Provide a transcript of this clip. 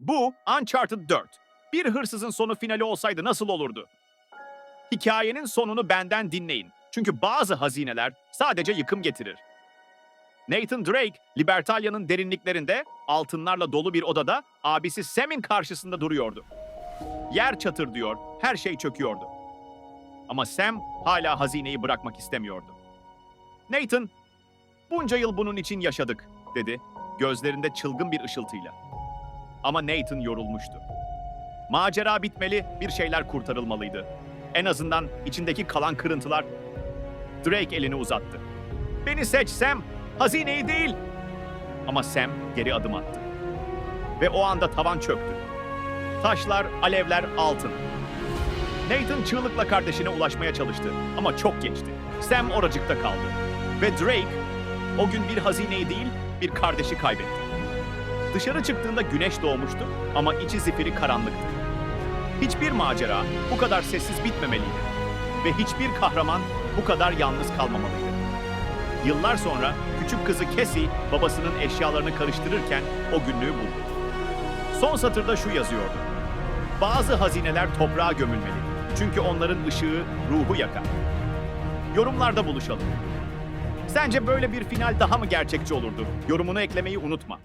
Bu Uncharted 4. Bir hırsızın sonu finali olsaydı nasıl olurdu? Hikayenin sonunu benden dinleyin. Çünkü bazı hazineler sadece yıkım getirir. Nathan Drake, Libertalia'nın derinliklerinde altınlarla dolu bir odada abisi Sam'in karşısında duruyordu. Yer çatır diyor, her şey çöküyordu. Ama Sam hala hazineyi bırakmak istemiyordu. Nathan, bunca yıl bunun için yaşadık, dedi, gözlerinde çılgın bir ışıltıyla. Ama Nathan yorulmuştu. Macera bitmeli, bir şeyler kurtarılmalıydı. En azından içindeki kalan kırıntılar. Drake elini uzattı. Beni seç Sam, hazineyi değil. Ama Sam geri adım attı. Ve o anda tavan çöktü. Taşlar, alevler, altın. Nathan çığlıkla kardeşine ulaşmaya çalıştı ama çok geçti. Sam oracıkta kaldı. Ve Drake o gün bir hazineyi değil, bir kardeşi kaybetti. Dışarı çıktığında güneş doğmuştu ama içi zifiri karanlıktı. Hiçbir macera bu kadar sessiz bitmemeliydi. Ve hiçbir kahraman bu kadar yalnız kalmamalıydı. Yıllar sonra küçük kızı Cassie babasının eşyalarını karıştırırken o günlüğü buldu. Son satırda şu yazıyordu. Bazı hazineler toprağa gömülmeli. Çünkü onların ışığı ruhu yakar. Yorumlarda buluşalım. Sence böyle bir final daha mı gerçekçi olurdu? Yorumunu eklemeyi unutma.